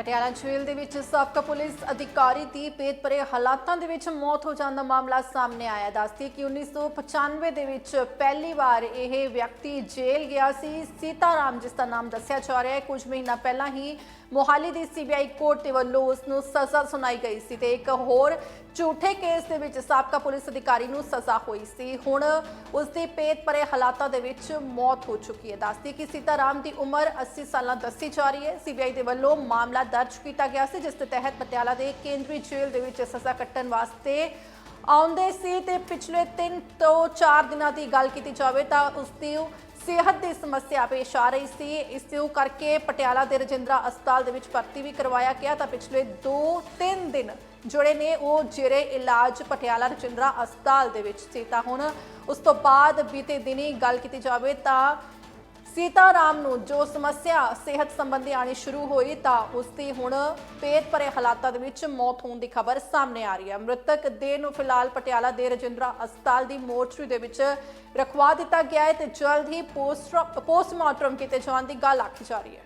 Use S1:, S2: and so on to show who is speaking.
S1: ਪਟਿਆਲਾ ਜੇਲ੍ਹ ਦੇ ਵਿੱਚ ਸਾਬਕਾ ਪੁਲਿਸ ਅਧਿਕਾਰੀ ਦੀ ਭਰੇ ਹਾਲਾਤਾਂ ਦੇ ਵਿੱਚ ਮੌਤ ਹੋ ਜਾਣ ਦਾ ਮਾਮਲਾ ਸਾਹਮਣੇ ਆਇਆ। ਦੱਸਦੀ ਕਿ 1995 ਦੇ ਵਿੱਚ ਪਹਿਲੀ ਵਾਰ ਇਹ ਵਿਅਕਤੀ ਜੇਲ੍ਹ ਗਿਆ ਸੀ। ਸੀਤਾਰਾਮ, ਜਿਸ ਦਾ ਨਾਮ ਦੱਸਿਆ ਜਾ ਰਿਹਾ ਹੈ, ਕੁਝ ਮਹੀਨਾ ਪਹਿਲਾਂ ਹੀ ਮੋਹਾਲੀ ਦੀ ਸੀਬੀਆਈ ਕੋਰਟ ਦੇ ਵੱਲੋਂ ਉਸ ਨੂੰ ਸਜ਼ਾ ਸੁਣਾਈ ਗਈ ਸੀ ਤੇ ਇੱਕ ਹੋਰ ਝੂਠੇ ਕੇਸ ਦੇ ਵਿੱਚ ਸਾਬਕਾ ਪੁਲਿਸ ਅਧਿਕਾਰੀ ਨੂੰ ਸਜ਼ਾ ਹੋਈ ਸੀ। ਹੁਣ ਉਸ ਦੀ ਪੇਟ ਭਰੇ ਹਾਲਾਤਾਂ ਦੇ ਵਿੱਚ ਮੌਤ ਹੋ ਚੁੱਕੀ ਹੈ। ਦੱਸਦੀ ਕਿ ਸੀਤਾਰਾਮ ਦੀ ਉਮਰ 80 ਸਾਲਾਂ ਦੱਸੀ ਜਾ ਰਹੀ ਹੈ। ਸੀਬੀਆਈ ਦੇ ਵੱਲੋਂ ਮਾਮਲਾ ਦਰਜ ਕੀਤਾ ਗਿਆ ਸੀ, ਜਿਸ ਦੇ ਤਹਿਤ ਪਟਿਆਲਾ ਦੇ ਕੇਂਦਰੀ ਜੇਲ੍ਹ ਦੇ ਵਿੱਚ ਸਜ਼ਾ ਕੱਟਣ ਵਾਸਤੇ ਆਉਂਦੇ ਸੀ ਤੇ ਪਿਛਲੇ 3 ਤੋਂ 4 ਦਿਨਾਂ ਦੀ ਗੱਲ ਕੀਤੀ ਜਾਵੇ ਤਾਂ ਉਸ ਦੀ ਸਿਹਤ ਦੀ ਸਮੱਸਿਆ ਪੇਸ਼ ਆ ਰਹੀ ਸੀ। ਇਸ ਨੂੰ ਕਰਕੇ ਪਟਿਆਲਾ ਦੇ ਰਜਿੰਦਰਾ ਹਸਪਤਾਲ ਦੇ ਵਿੱਚ ਭਰਤੀ ਵੀ ਕਰਵਾਇਆ ਗਿਆ ਤਾਂ ਪਿਛਲੇ 2-3 ਦਿਨ ਜਿਹੜੇ ਨੇ ਉਹ ਜਿਹੜੇ ਇਲਾਜ ਪਟਿਆਲਾ ਰਜਿੰਦਰਾ ਹਸਪਤਾਲ ਦੇ ਵਿੱਚ ਸੀ। ਤਾਂ ਹੁਣ ਉਸ ਤੋਂ ਬਾਅਦ ਬੀਤੇ ਦਿਨੀ ਗੱਲ ਕੀਤੀ ਜਾਵੇ ਤਾਂ ਸੀਤਾਰਾਮ ਨੂੰ ਜੋ ਸਮੱਸਿਆ ਸਿਹਤ ਸੰਬੰਧੀ ਆਣੀ ਸ਼ੁਰੂ ਹੋਈ ਤਾਂ ਉਸ ਦੀ ਹੁਣ ਪੇਟ ਭਰੇ ਹਾਲਾਤਾਂ ਦੇ ਵਿੱਚ ਮੌਤ ਹੋਣ ਦੀ ਖਬਰ ਸਾਹਮਣੇ ਆ ਰਹੀ ਹੈ। ਮ੍ਰਿਤਕ ਦੇਹ ਨੂੰ ਫਿਲਹਾਲ ਪਟਿਆਲਾ ਦੇ ਰਜਿੰਦਰਾ ਹਸਪਤਾਲ ਦੀ ਮੋਰਚਰੀ ਦੇ ਵਿੱਚ ਰਖਵਾ ਦਿੱਤਾ ਗਿਆ ਹੈ ਤੇ ਜਲਦ ਹੀ ਪੋਸਟ ਪੋਸਟਮਾਰਟਮ ਕੀਤੇ ਜਾਣ ਦੀ ਗੱਲ ਆਖੀ ਜਾ ਰਹੀ ਹੈ।